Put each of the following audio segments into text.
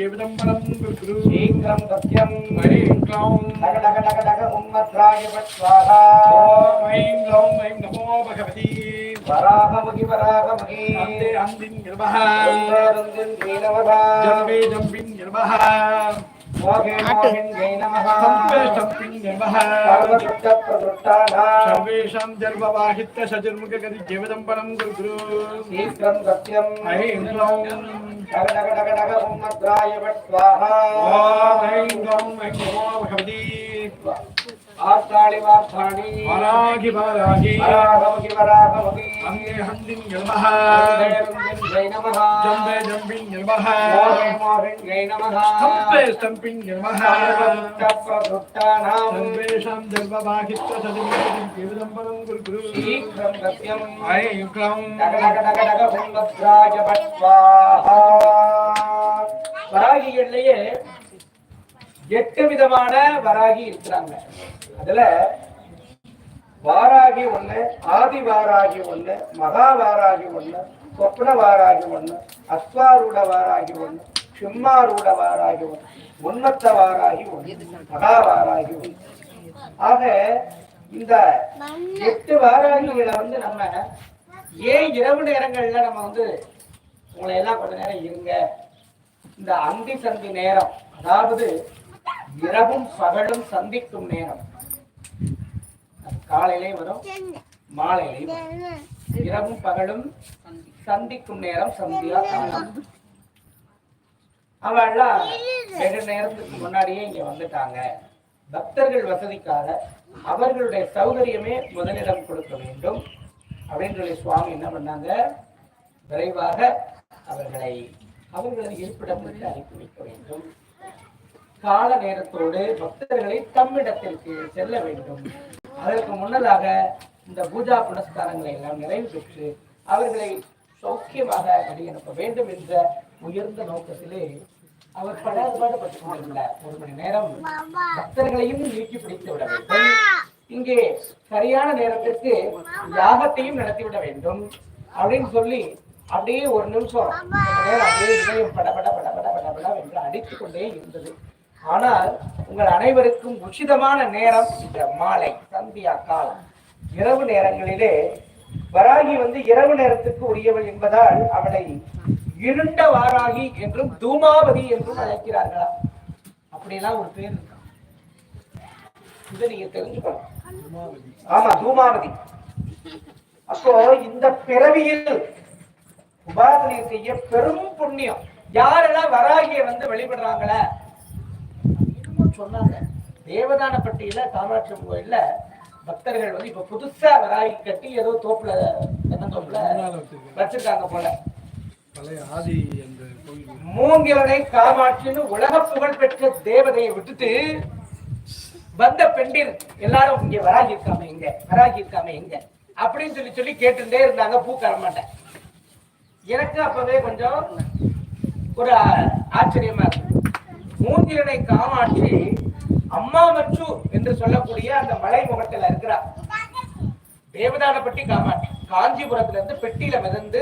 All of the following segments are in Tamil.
జీవితంబరం గురు శీఘ్రం సత్యం ఐం క్లౌం. డగ డగ డగ డగ ఉన్మద్రాయ స్వాహ ఓం ఐం క్లౌం ఐం నమో భగవతి వరాహముఖి వరాహముఖి అందే అందిన్ నిర్వహ జంబే జంబిన్ నిర్వహ సర్వేషాం జన్మవాహిత్య సజన్ముఖ గది జీవితంబరం గురు శీఘ్రం సత్యం. ఐం హ్లౌం ఓం ఐం ஆத்தாளி வாத்தாளி வராகி வராகி. வராகமகி வராகமகி அங்கே ஹந்தின் எல்மஹ ஜெய் நமஹ. ஜம்பே ஜம்பின் எல்மஹ மோரே மோரின் எட்டு விதமான வராகி இருக்கிறாங்க. அதுல வாராகி ஒண்ணு ஆதி வாராகி ஒண்ணு மகா வாராகி ஒண்ணு சொப்ன வாராகி ஒண்ணு அஸ்வாரூட வாராகி ஒண்ணு சிம்மாரூட வாராகி ஒண்ணு உன்னத்த வாராகி ஒண்ணு மகா வாராகி ஒண்ணு. ஆக இந்த எட்டு வாராகிகளை வந்து நம்ம ஏன் இரவு நேரங்கள்ல நம்ம வந்து உங்களை எல்லாம் கொஞ்ச நேரம் இருங்க. இந்த அந்தி சந்தி நேரம் அதாவது இரவும் பகலும் சந்திக்கும் நேரம். காலையிலே வரும். மாலையிலே வரும். இரவும் பகலும் சந்திக்கும் நேரம் சந்தியா காலம். அவெல்லாம் வெகு நேரத்துக்கு முன்னாடியே இங்க வந்துட்டாங்க. பக்தர்கள் வசதிக்காக அவர்களுடைய சௌகரியமே முதலிடம் கொடுக்க வேண்டும் அப்படின்னு சொல்லி சுவாமி என்ன பண்ணாங்க? விரைவாக அவர்களை அவர்களது இருப்பிடத்திற்கு அனுப்பி வைக்க வேண்டும். கால நேரத்தோடு பக்தர்களை தம்மிடத்திற்கு செல்ல வேண்டும். அதற்கு முன்னதாக இந்த பூஜா புனஸ்காரங்களை எல்லாம் நிறைவு பெற்று அவர்களை சௌக்கியமாக வழியனுப்ப வேண்டும் என்ற உயர்ந்த நோக்கத்திலே அவர் படாதுபாடுபட்டு கொண்டிருந்தார். ஒரு மணி நேரம் பக்தர்களையும் நீக்கி பிடித்து விட வேண்டும். இங்கே சரியான நேரத்திற்கு யாகத்தையும் நடத்திவிட வேண்டும் அப்படின்னு சொல்லி அப்படியே ஒரு நிமிஷம் நேரம் அப்படியே இதயம் படபட படபட படபட என்று அடித்துக் கொண்டே இருந்தது. ஆனால் உங்கள் அனைவருக்கும் உச்சிதமான நேரம் இந்த மாலை சந்தியா காலம். இரவு நேரங்களிலே வராகி வந்து இரவு நேரத்துக்கு உரியவள் என்பதால் அவளை இருண்ட வாராகி என்றும் தூமாவதி என்றும் அழைக்கிறார்களா? அப்படியெல்லாம் ஒரு பேர் இருக்கா? இதை நீங்க தெரிஞ்சுக்கணும். ஆமா தூமாவதி. அப்போ இந்த பிறவியில் உபாசனை செய்ய பெரும் புண்ணியம். யாரெல்லாம் வராகிய வந்து வழிபடுறாங்களே? சொன்னாங்க. தேவதானப்பட்டியில காமாட்சி கோயில்ல பக்தர்கள் வந்து இப்ப புதுசா வராகி கட்டி ஏதோ தோப்புல என்ன தோப்புல வச்சிருக்காங்க. போல. மூங்கிலனை காமாட்சின்னு உலக புகழ் பெற்ற தேவதையை விட்டுட்டு வந்த பெண்டிர் எல்லாரும் இங்க வராகி இருக்காம எங்க வராகி இருக்காம எங்க அப்படின்னு சொல்லி சொல்லி கேட்டுட்டே இருந்தாங்க பூ மாட்டேன் எனக்கு அப்பவே கொஞ்சம் ஒரு ஆச்சரியமா இருக்கு மூங்கிலனை காமாட்சி அம்மா மச்சு என்று சொல்லக்கூடிய அந்த மலை முகத்துல இருக்கிறார் தேவதானப்பட்டி காமாட்சி. காஞ்சிபுரத்துல இருந்து பெட்டியில மிதந்து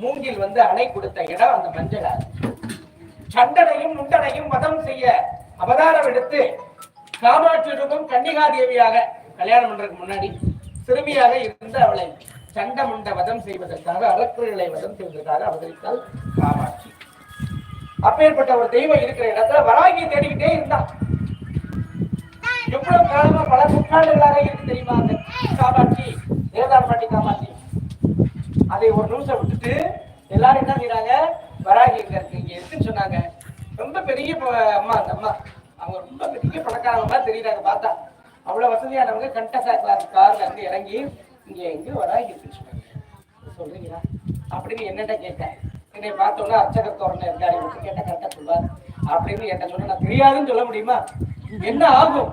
மூங்கில் வந்து அணை கொடுத்த இடம் அந்த மஞ்சள் சண்டனையும் முண்டனையும் மதம் செய்ய அவதாரம் எடுத்து காமாட்சி ரூபம் கன்னிகா தேவியாக கல்யாணம் பண்றதுக்கு முன்னாடி சிறுமியாக இருந்து அவளை சண்ட முண்ட வதம் செய்வதற்காக அரக்குகளை வதம் செய்வதற்காக அவதரித்தாள் காமாட்சி. அப்பேற்பட்ட ஒரு தெய்வம் இருக்கிற இடத்துல வராகியை தேடிக்கிட்டே இருந்தான். எவ்வளவு காலமா பல நூற்றாண்டுகளாக இருக்கு தெரியுமா அந்த காமாட்சி தேவதார் பாட்டி காமாட்சி அதை ஒரு நிமிஷம் விட்டுட்டு எல்லாரும் என்ன செய்யறாங்க வராகி இங்க இருக்கு? இங்க இருக்குன்னு சொன்னாங்க. ரொம்ப பெரிய அம்மா அந்த அம்மா. அவங்க ரொம்ப பெரிய பணக்காரங்க மாதிரி தெரியுறாங்க பார்த்தா. அவ்வளவு வசதியானவங்க கண்டசா கிளாஸ் கார்ல இருந்து இறங்கி இங்க எங்க வராகி இருக்குன்னு சொன்னாங்க. சொல்றீங்களா? அப்படின்னு என்னட்ட கேட்டேன். என்னை பார்த்தோன்னா அர்ச்சகர் தோரணை இருக்காரு இவருக்கு கேட்ட கரெக்டா சொல்வார் அப்படின்னு என்கிட்ட சொன்னா நான் தெரியாதுன்னு சொல்ல முடியுமா? என்ன ஆகும்?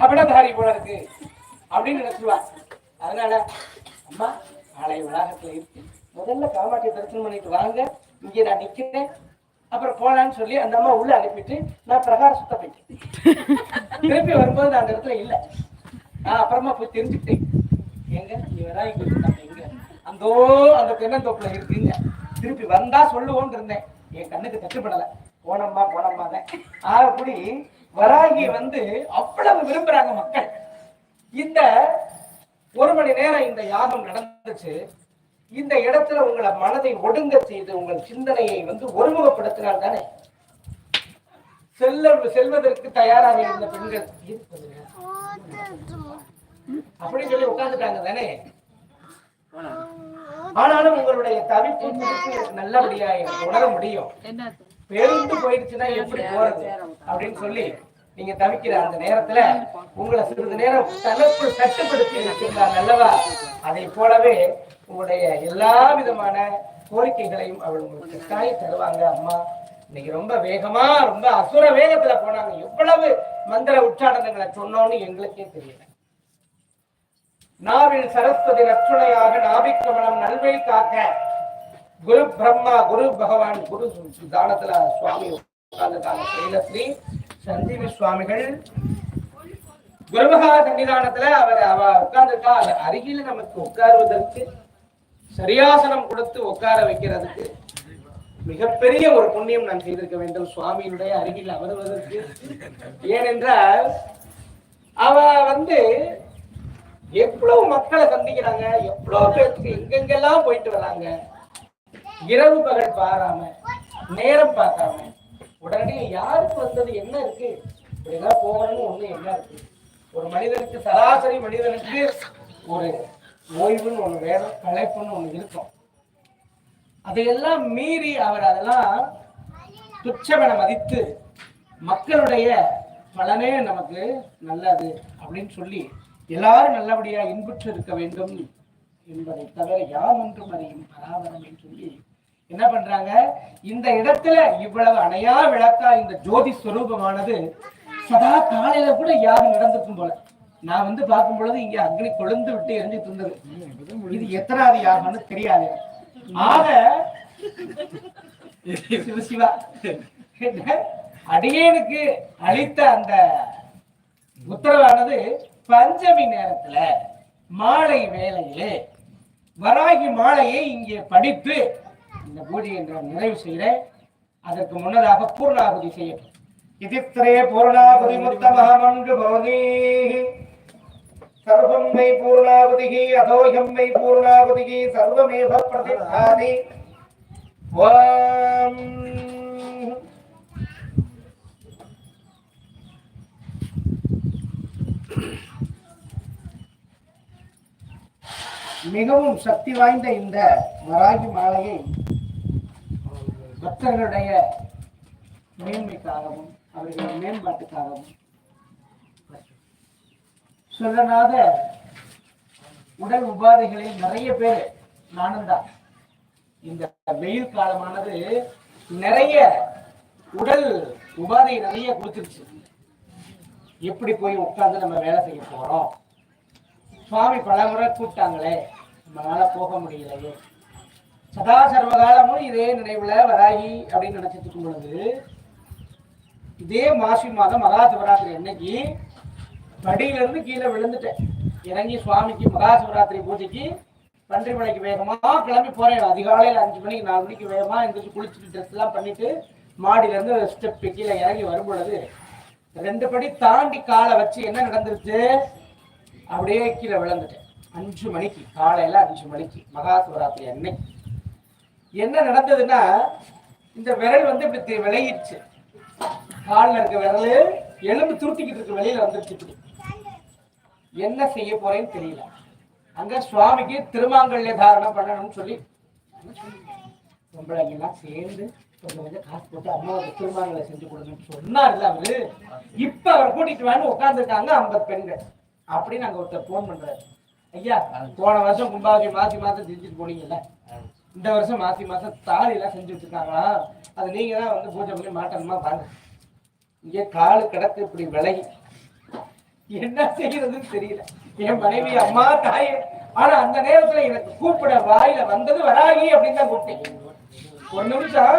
கபடதாரி போல இருக்கு. அப்படின்னு நினைச்சுவா அதனால அம்மா நாளை உலகத்துல இருக்கு. முதல்ல காமாட்சியை தரிசனம் பண்ணிட்டு வாங்க. இங்க நான் நிக்கிறேன். அப்புறம் போலான்னு சொல்லி அந்த அம்மா உள்ள அனுப்பிட்டு நான் பிரகார சுத்த போயிட்டேன் திருப்பி வரும்போது நான் அந்த இடத்துல இல்ல. நான் அப்புறமா போய் தெரிஞ்சுக்கிட்டேன். எங்க? நீ வரா எங்க? அந்தோ அந்த தென்னந்தோப்புல இருக்குங்க. திருப்பி வந்தா சொல்லுவோன்னு இருந்தேன். என் கண்ணுக்கு தட்டுப்படல. போனம்மா போனம்மா தான் அப்படி வராகி வந்து அவ்வளவு விரும்புறாங்க மக்கள். இந்த ஒரு மணி நேரம் இந்த யாகம் நடந்துச்சு. இந்த இடத்துல உங்களை மனதை ஒடுங்க செய்து உங்கள் சிந்தனையை வந்து ஒருமுகப்படுத்தினால் தானே? செல்ல செல்வதற்கு தயாராக இருந்த பெண்கள். அப்படின்னு சொல்லி உட்கார்ந்துட்டாங்க தானே? ஆனாலும் உங்களுடைய தவிப்பு நல்லபடியா உணர முடியும். பேருந்து போயிடுச்சுன்னா எப்படி போறது? அப்படின்னு சொல்லி நீங்க தவிக்கிற அந்த நேரத்துல உங்களை சிறிது நேரம் தனக்கு கட்டுப்படுத்தி வச்சிருந்தாங்க அல்லவா அதை போலவே உங்களுடைய எல்லா விதமான கோரிக்கைகளையும் அவள் உங்களுக்கு கட்டாயம் தருவாங்க. அம்மா இன்னைக்கு ரொம்ப வேகமா ரொம்ப அசுர வேகத்துல போனாங்க. எவ்வளவு மந்திர உச்சாடனங்களை சொன்னோன்னு எங்களுக்கே தெரியல. நாவில் சரஸ்வதி லட்சுணையாக நாபிக்கமலம் நல்வை காக்க. குரு பிரம்மா குரு பகவான் குரு தானத்துல சுவாமி உட்கார்ந்துருக்காங்க. ஸ்ரீலஸ்ரீ சஞ்சீவி சுவாமிகள். குருமகா சன்னிதானத்துல அவர் அவ உட்கார்ந்துருக்கா. அது அருகில நமக்கு உட்காருவதற்கு சரியாசனம் கொடுத்து உட்கார வைக்கிறதுக்கு மிகப்பெரிய ஒரு புண்ணியம் நான் செய்திருக்க வேண்டும். சுவாமியினுடைய அருகில் அமர்வதற்கு. ஏனென்றால் அவ வந்து எவ்வளவு மக்களை சந்திக்கிறாங்க? எவ்வளவு பேருக்கு எங்கெங்கெல்லாம் போயிட்டு வராங்க? இரவு பகல் பாராம நேரம் பார்க்காம உடனடியாக யாருக்கு வந்தது என்ன இருக்கு? இப்படிதான் போகணும்னு ஒண்ணு என்ன இருக்கு? ஒரு மனிதனுக்கு சராசரி மனிதனுக்கு ஒரு ஓய்வுன்னு ஒண்ணு வேணும் களைப்புன்னு ஒண்ணு இருக்கும். அதையெல்லாம் மீறி அவர் அதெல்லாம் துச்சமென மதித்து மக்களுடைய பலனே நமக்கு நல்லது அப்படின்னு சொல்லி எல்லாரும் நல்லபடியாக இன்புற்று இருக்க வேண்டும் என்பதை தவிர யார் ஒன்றும் அறியும் பராபரம் சொல்லி என்ன பண்றாங்க? இந்த இடத்துல இவ்வளவு அணையா விளக்கா இந்த ஜோதி ஸ்வரூபமானது சதா காலையில கூட யாரும் நடந்திருக்கும் போல. நான் வந்து பார்க்கும் பொழுது இங்க அக்னி கொழுந்து விட்டு எரிஞ்சிட்டு இருந்தது. இது எத்தனாவது யாகம்னு தெரியாது. ஆக சிவசிவா அடியேனுக்கு அளித்த அந்த உத்தரவானது பஞ்சமி நேரத்துல மாலை வேலையிலே வராகி மாலையை இங்கே படித்து இந்த பூஜையை நான் நிறைவு செய்கிறேன். அதற்கு முன்னதாக பூர்ணாகுதி செய்யட்டும். இதித்ரே பூர்ணாகுதி முத்தமகமன்று பவதி சர்வம் மை பூர்ணாகுதிகி அதோயம் மை பூர்ணாகுதிகி சர்வமேவ பிரதிபாதி ஓம். மிகவும் சக்தி வாய்ந்த இந்த வராகி மாலையை பக்தர்களுடைய மேன்மைக்காகவும் அவர்களின் மேம்பாட்டுக்காகவும் சொல்லனாத உடல் உபாதைகளில் நிறைய பேர் நானும் தான். இந்த வெயில் காலமானது நிறைய உடல் உபாதை நிறைய கொடுத்துருச்சு. எப்படி போய் உட்கார்ந்து நம்ம வேலை செய்ய போறோம்? சுவாமி பலமுறை கூப்பிட்டாங்களே. நம்மளால போக முடியலையே. சதா சர்வகாலமும் இதே நினைவுல வராகி அப்படின்னு நினைச்சிட்டு இருக்கும் பொழுது இதே மாசி மாதம் மகா சிவராத்திரி அன்னைக்கு படியிலிருந்து கீழே விழுந்துட்டேன். இறங்கி சுவாமிக்கு மகா சிவராத்திரி பூஜைக்கு பன்றிமலைக்கு வேகமா கிளம்பி போறேன். அதிகாலையில் அஞ்சு மணிக்கு நாலு மணிக்கு வேகமா எந்திரிச்சு குளிச்சுட்டு ட்ரெஸ் எல்லாம் பண்ணிட்டு மாடியில இருந்து ஸ்டெப் கீழே இறங்கி வரும் பொழுது ரெண்டு படி தாண்டி காலை வச்சு என்ன நடந்துருச்சு? அப்படியே கீழே விழுந்துட்டேன். அஞ்சு மணிக்கு காலையில அஞ்சு மணிக்கு மகா சிவராத்திரி அன்னைக்கு. என்ன நடந்ததுன்னா இந்த விரல் வந்து இப்படி தி- விலகிடுச்சு. காலில் இருக்க விரல் எலும்பு துருத்திக்கிட்டு இருக்க வெளியில் வந்துருச்சு இப்படி. என்ன செய்ய போறேன்னு தெரியல. அங்க சுவாமிக்கு திருமாங்கல்ய தாரணம் பண்ணணும்னு சொல்லி. பொம்பளைங்கெல்லாம் சேர்ந்து கொஞ்சம் கொஞ்சம் காசு போட்டு அம்மாவுக்கு திருமாங்கலை செஞ்சு கொடுங்கன்னு சொன்னார்ல அவரு. இப்ப அவர் கூட்டிட்டு வான்னு உட்காந்துருக்காங்க ஐம்பது பெண்கள். அப்படின்னு அங்க ஒருத்தர் போன் பண்றாரு. ஐயா போன வருஷம் கும்பாவதி மாசி மாதம் செஞ்சுட்டு போனீங்கல்ல? இந்த வருஷம் மாசி மாதம் தாலி எல்லாம் செஞ்சு வச்சிருக்காங்களா? அது நீங்க தான் வந்து பூஜை பண்ணி மாட்டணுமா? வாங்க. இங்கே காலு கிடக்கு இப்படி விலகி. என்ன செய்யறதுன்னு தெரியல. என் மனைவி அம்மா தாய். ஆனா அந்த நேரத்துல எனக்கு கூப்பிட வாயில வந்தது வராகி அப்படின்னு தான் கூப்பிட்டேன். ஒரு நிமிஷம்.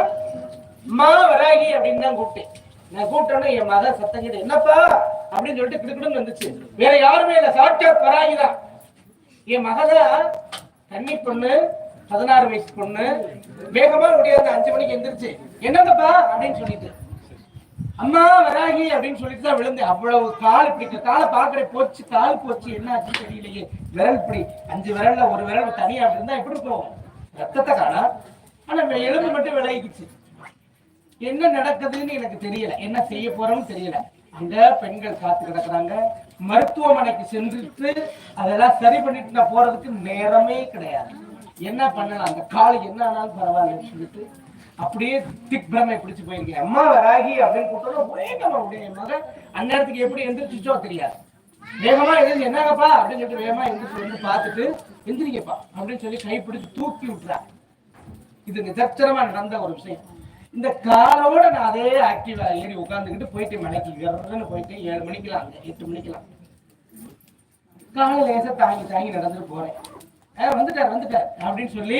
அம்மா வராகி அப்படின்னு தான் கூப்பிட்டேன். நான் கூப்பிட்டோன்னே என் மத சத்தம் என்னப்பா? அப்படின்னு சொல்லிட்டு கிடுக்கிடுன்னு வந்துச்சு. வேற யாருமே இல்ல. சாட்சாத் வராகி என் மகதா தண்ணி பொண்ணு பதினாறு வயசு பொண்ணு வேகமா முடியாது அஞ்சு மணிக்கு எந்திரிச்சு என்னங்கப்பா? அப்படின்னு சொல்லிட்டு. அம்மா வராகி அப்படின்னு சொல்லிட்டு தான் விழுந்தேன் அவ்வளவு கால் இப்படி காலை பாக்குற போச்சு. கால் போச்சு. என்ன ஆச்சு தெரியலையே. விரல் இப்படி அஞ்சு விரல்ல ஒரு விரல் தனியா அப்படி இருந்தா எப்படி போகும்? ரத்தத்தை காணா. ஆனா எலும்பு மட்டும் விலகிக்குச்சு. என்ன நடக்குதுன்னு எனக்கு தெரியல. என்ன செய்ய போறோம்னு தெரியல. இந்த பெண்கள் காத்து கிடக்குறாங்க. மருத்துவமனைக்கு சென்றுட்டு அதெல்லாம் சரி பண்ணிட்டு நான் போறதுக்கு நேரமே கிடையாது. என்ன பண்ணலாம்? அந்த கால் என்ன ஆனாலும் பரவாயில்லன்னு சொல்லிட்டு அப்படியே திக்பிரமை பிடிச்சு போயிருக்கேன். அம்மா வராகி அப்படின்னு கூப்பிட்டோம் ஒரே அப்படியே உடைய மகன் அந்நேரத்துக்கு எப்படி எந்திரிச்சிச்சோ தெரியாது. வேகமா எழுந்து என்னங்கப்பா? அப்படின்னு சொல்லிட்டு வேகமா எந்திரிச்சு வந்து பார்த்துட்டு எந்திரிக்கப்பா அப்படின்னு சொல்லி கைப்பிடிச்சு தூக்கி விட்டுறா. இது நிதர்ச்சனமா நடந்த ஒரு விஷயம். இந்த காலோட நான் அதே ஆக்டிவா ஏறி உட்காந்துக்கிட்டு போயிட்டு மலைக்கு விரன்னு போயிட்டு ஏழு மணிக்கெல்லாம் எட்டு மணிக்கெல்லாம் காலை லேசா தாங்கி தாங்கி நடந்துட்டு போறேன். ஆ, வந்துட்டார் வந்துட்டார். அப்படின்னு சொல்லி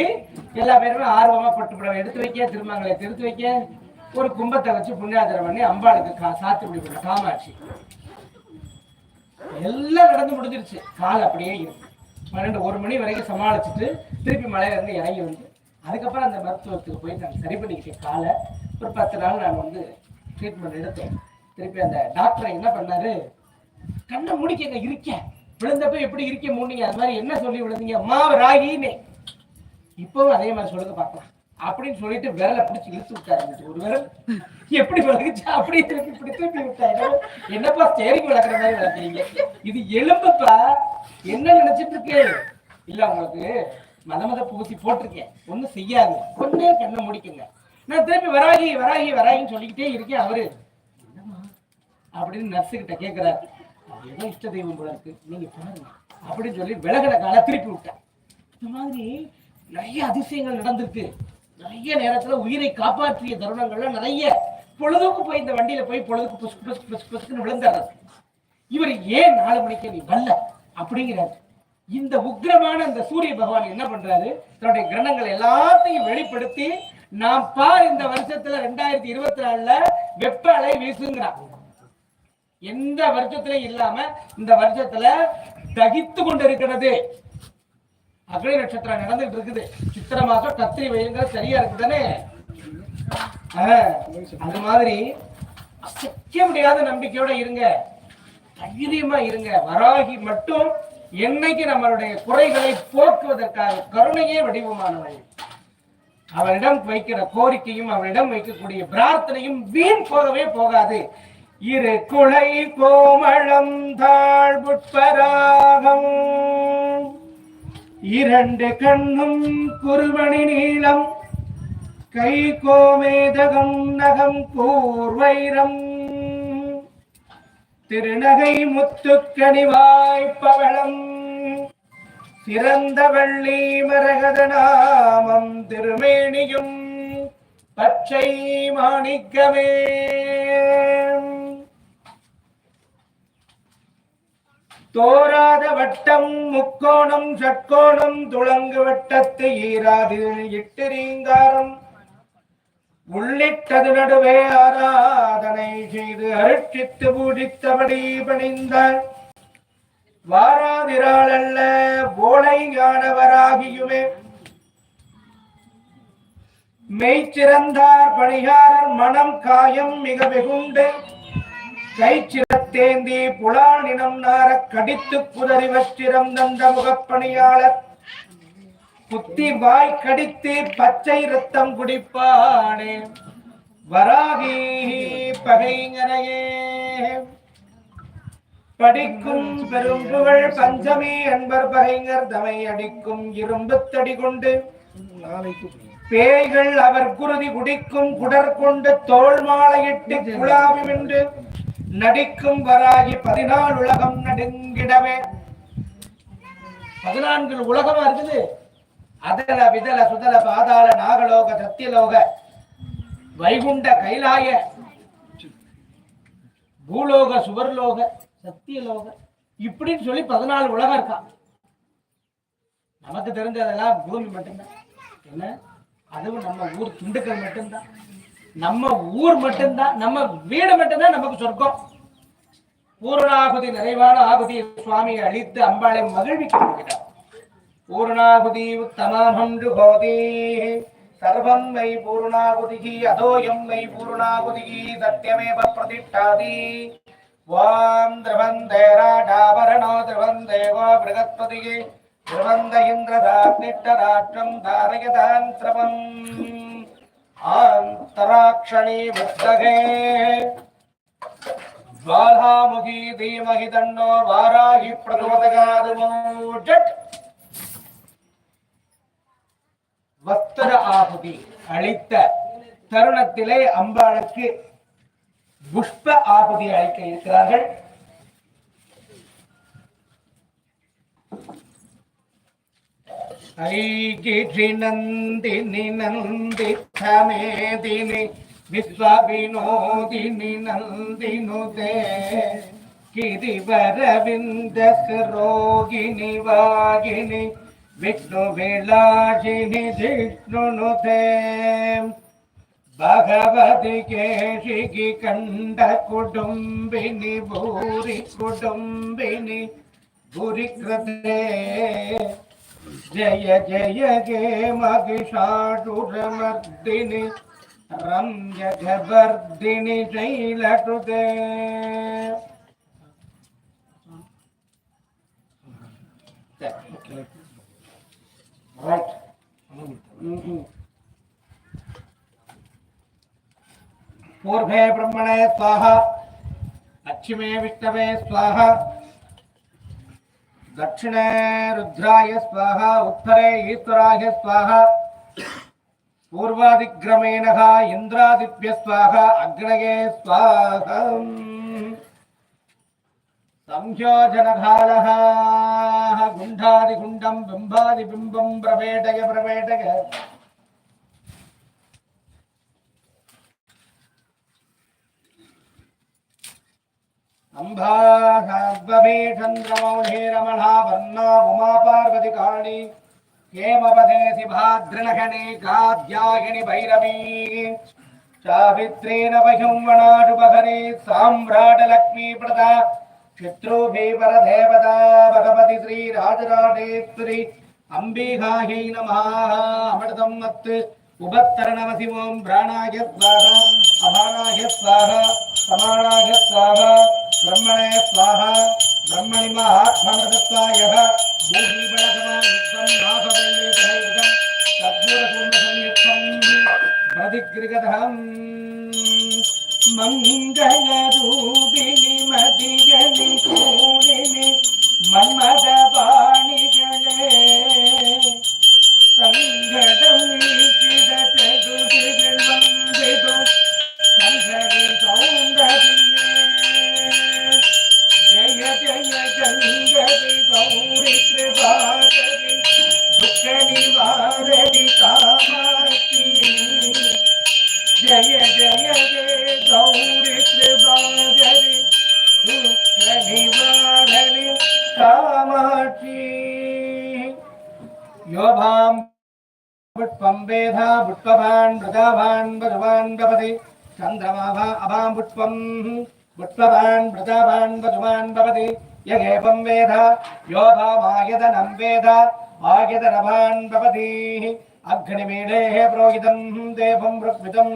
எல்லா பேருமே ஆர்வமா பட்டு புடவை எடுத்து வைக்க திருமங்களை திருத்து வைக்க ஒரு கும்பத்தை வச்சு புண்ணியாதரம் பண்ணி அம்பாளுக்கு கா சாத்துக்குடி பண்ண காமாட்சி. எல்லாம் நடந்து முடிஞ்சிருச்சு. கால் அப்படியே இருக்கு. பன்னெண்டு ஒரு மணி வரைக்கும் சமாளிச்சுட்டு திருப்பி மலையில இருந்து இறங்கி வந்து அதுக்கப்புறம் அந்த மருத்துவத்துக்கு போய் நான் சரி பண்ணிக்கிட்டேன் காலை ஒரு பத்து நாள் நான் வந்து ட்ரீட்மெண்ட் எடுத்தேன் திருப்பி அந்த டாக்டர் என்ன பண்ணாரு? கண்ணை முடிக்கங்க இருக்க. விழுந்தப்ப எப்படி இருக்க மூடிங்க அது மாதிரி என்ன சொல்லி விழுந்தீங்க? அம்மா ராகினே இப்பவும் அதே மாதிரி சொல்லுங்க பார்க்கலாம். அப்படின்னு சொல்லிட்டு விரலை பிடிச்சி இழுத்து விட்டாரு ஒரு விரல் எப்படி விளக்குச்சு? அப்படியே திருப்பி இப்படி திருப்பி விட்டாரு. என்னப்பா ஸ்டேரிங் விளக்குற மாதிரி விளக்குறீங்க? இது எலும்புப்பா. என்ன நினைச்சிட்டு இருக்கு? இல்ல உங்களுக்கு மத மத பூசி போட்டிருக்கேன். ஒன்றும் செய்யாது கொஞ்சம் கண்ணை முடிக்குங்க. நான் திருப்பி வராகி வராகி வராகின்னு சொல்லிக்கிட்டே இருக்கேன் அவரு. என்னம்மா? அப்படின்னு நர்ஸு கிட்ட கேக்குறாரு. அது ஏதோ இஷ்ட தெய்வம் போல இருக்கு. நீங்க பாருங்க அப்படின்னு சொல்லி விலகின கால திருப்பி விட்டேன். இந்த மாதிரி நிறைய அதிசயங்கள் நடந்திருக்கு. நிறைய நேரத்துல உயிரை காப்பாற்றிய தருணங்கள்லாம் நிறைய பொழுதுக்கு போய் இந்த வண்டியில போய் பொழுதுக்கு புஸ் புஸ் புஸ் புஸ்க்குன்னு விழுந்துடுறாரு இவர் ஏன் நாலு மணிக்கு நீ வரல? அப்படிங்கிறாரு. இந்த உக்கிரமான அந்த சூரிய பகவான் என்ன பண்றாரு? தன்னுடைய கிரணங்கள் எல்லாத்தையும் வெளிப்படுத்தி நாம் பார் இந்த வருஷத்துல ரெண்டாயிரத்தி இருபத்தி நாலுல வெப்ப அலை வீசுங்கிறான் எந்த வருஷத்திலையும் இல்லாம இந்த வருஷத்துல தகித்து கொண்டிருக்கிறது. அக்னி நட்சத்திரம் நடந்துட்டு இருக்குது. சித்திர மாசம் கத்திரி வெயிலுங்கிற சரியா இருக்கு தானே அது மாதிரி அசைக்க முடியாத நம்பிக்கையோட இருங்க. தைரியமா இருங்க. வராகி மட்டும் என்னைக்கு நம்மளுடைய குறைகளை போக்குவதற்காக கருணையே வடிவமானவள் அவரிடம் வைக்கிற கோரிக்கையும் அவரிடம் வைக்கக்கூடிய பிரார்த்தனையும் வீண் போகவே போகாது. இரு குலை கோமளம் தாழ்வுட்பராகம். இரண்டு கண்ணும் குருவணி நீளம். கை கோமேதகம் நகம் கூர்வைரம். திருநகை முத்துக்கணிவாய்ப்பவளம் சிறந்த வள்ளி மரகத நாமம் திருமேனியும் பச்சை மாணிக்கமே. தோராத வட்டம் முக்கோணம் சட்கோணம் துளங்கு வட்டத்து ஈராது எட்டு ரீங்காரம் உள்ளிட்டது நடுவே ஆராதனை செய்து அருட்சித்து பூஜித்தபடி பணிந்தாள் வாராதிராள் அல்ல போலை ஞானவராகியுமே. மெய்ச்சிறந்தார் பணிகாரர் மனம் காயம் மிக வெகுண்டு கைச்சிரத்தேந்தி புலால் இனம் நார கடித்து குதறி வச்சிரம் தந்த முகப்பணியாளர் புத்தி வாய் கடித்து பச்சை ரத்தம் குடிப்பானே. வராகி பகைங்கரையே படிக்கும் பெரும்புகள் பஞ்சமி என்பர் பகைஞர் தமை அடிக்கும் இரும்பு தடி கொண்டு. பேய்கள் அவர் குருதி குடிக்கும் குடர் கொண்டு தோல் மாலையிட்டு குழாவி வென்று நடிக்கும் வராகி பதினாலு உலகம் நடுங்கிடவே. பதினான்கு உலகமா இருக்குது? அதல விதல சுதல பாதாள நாகலோக சத்தியலோக வைகுண்ட கைலாய பூலோக சுவர்லோக சத்தியலோக இப்படின்னு சொல்லி பதினாலு உலகம் இருக்கா? நமக்கு தெரிஞ்சதெல்லாம் பூமி மட்டும்தான். என்ன? அதுவும் நம்ம ஊர் துண்டுக்கள் மட்டும்தான். நம்ம ஊர் மட்டும்தான். நம்ம வீடு மட்டும்தான் நமக்கு சொர்க்கம். பூரணாகுதி நிறைவான ஆகுதி சுவாமியை அழித்து அம்பாளை மகிழ்விக்க முடிகிறார். பூர்ணாகுதி உத்தமாமம் ஜுகோதி சர்வம் மை பூர்ணாகுதிகி அதோயம் மை பூர்ணாகுதிகி சத்யமேவ பிரதிஷ்டாதி வாம் திரவந்தே ராடாவரணோ திரவந்தேவோ பிருகத்பதிகி திரவந்த இந்திரதாக்னிட்டராட்சம் தாரயதான் திரவம் ஆந்தராக்ஷணி வித்தகே ज्वालामुखी धीमहि तन्नो वाराहि प्रचोदयात् அளித்த தருணத்திலே அம்பாளுக்கு புஷ்ப ஆபதி அளிக்க இருக்கிறார்கள். ஐகிஷி நந்தினி நந்தி சமேதினி விஸ்வவினோதினி நந்தினுதே. கிரிவரவிந்த சரோகினி வாகினி विष्णु विलासिनी विष्णु भगवती केशिक कंड जिष्णुनुते भूरी केशिकिकण्ठकुटुम्बिनि भूरी कृते जय जय गे महिषाटुरमर्दिनि रम्य जगवर्दिनि शैलकृते రైట్ పూర్వే బ్రహ్మణే స్వాహ. పశ్చిమే విష్ణవే స్వాహ. దక్షిణే రుద్రాయ స్వాహ. ఉత్తరే ఈశ్వరాయ స్వాహ. పూర్వాదిగ్రమేణ ఇంద్రాదిభ్య స్వాహ. అగ్నయే స్వాహ. సంయోజనకాల గుండాది గుండం బింబాది బింబం ప్రవేటగ ప్రవేటగ అంభాభే చంద్రమౌళే రమణా వర్ణా ఉమా పార్వతి కాళి హేమపదేసి భాద్రనగణే కాద్యాగిని భైరవీ. చావిత్రేణ వయుం వణాడు ప్రదా శత్రుభీవరదేవత భగవతి శ్రీ రాజరాజేశ్వరి అంబీహాయై నమ అమృతం మత్ ఉపత్తరణమసిమోం ప్రాణాయ స్వాహ అమానాయ స్వాహ సమానాయ స్వాహ బ్రహ్మణే స్వాహ బ్రహ్మణి మహాత్మృతత్వాయ భూషీబలసమాయుక్తం నాభవల్లేకైకం సద్గురపూర్ణ సంయుక్తం ప్రతిగృగదహం ಮಂಗಳ ರೂಪಿಣಿ ಮದಿಗಲಿ ಕೂಡಿನಿ ಮನ್ಮದ ಬಾಣಿಗೆ पुष्पवान् मृदावान् वधुवान् भवति यगेवं वेद यो भामायतनं वेद आयतनवान् भवति अग्निमीडेः प्रोहितं देवं ऋग्विदं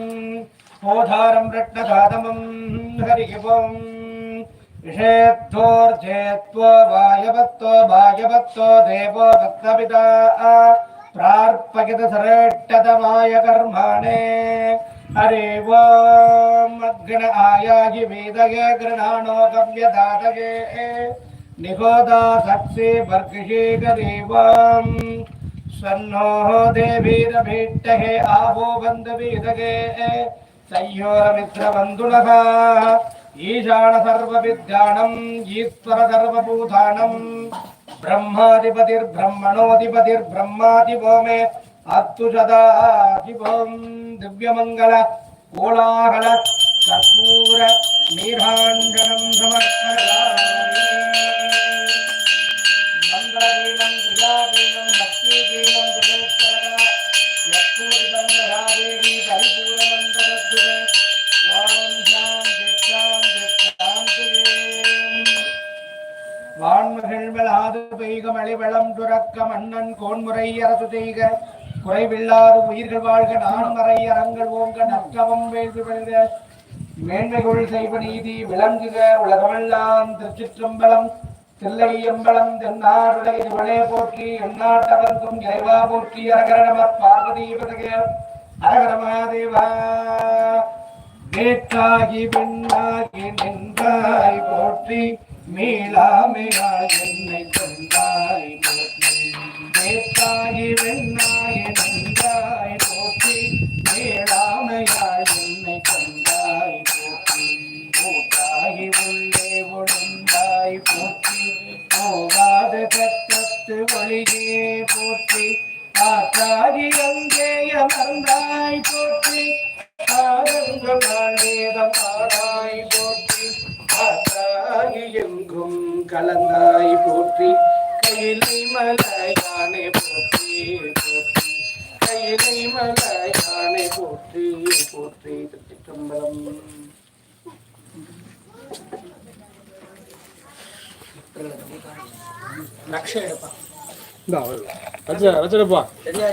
होधारं रत्नघातमं हरिगिवम् ऋषेद्धोर्जेत्वो वायवत्तो भागवत्तो देवो भक्तपिता प्रार्पयत सरेट्टतमाय कर्माणे हरे वोम् अग्न आयाहि वेदगे गृणाणो गव्यदातगे निगोदा सत्से बर्गिषे गरीवाम् स्वन्नो देवीरभीट्टहे आवो बन्धवीदगे संयोरमित्रबन्धुनः ईशान सर्वविद्याणम् ईश्वर सर्वभूतानम् ब्रह्माधिपतिर्ब्रह्मणोऽधिपतिर्ब्रह्माधिपो मे அத்துசதாதிபம் திவ்யமங்கல கோலாகல கற்பூர நீராண்டனம் சமர்ப்பணாமி மங்களதீனம் பிரியாதீனம் பக்திதீனம் சுரேஸ்வரா யப்பூரிதம் ராதேவி பரிபூரமந்தரத்துவே வாம் சாம் திக்ஷாம் திக்ஷாம் வான்மகிழ்வலாது பெய்க மழிவளம் துறக்க மன்னன் கோன்முறை அரசு செய்க குறைவில்லாத உயிர்கள் வாழ்க நான் மறை அறங்கள் ஓங்க நற்கவம் வேள்வி பெறுக. மேன்மைகள் செய்வ நீதி விளங்குக உலகமெல்லாம் திருச்சிற்றம்பலம் தில்லையம்பலம் தென்னாருடைய இவளே போற்றி எந்நாட்டவர்க்கும் இறைவா போற்றி அரகர பார்வதி பதக அரகர மகாதேவா வேட்டாகி பெண்ணாகி நின்றாய் போற்றி மீளாமையாய் என்னை கொண்டாய் போற்றி வேட்டாகி வெண்ணாய் திருச்சிற்றம்பலம் லட்சம் எடுப்பா வச்சு வச்சிருப்பா சரியா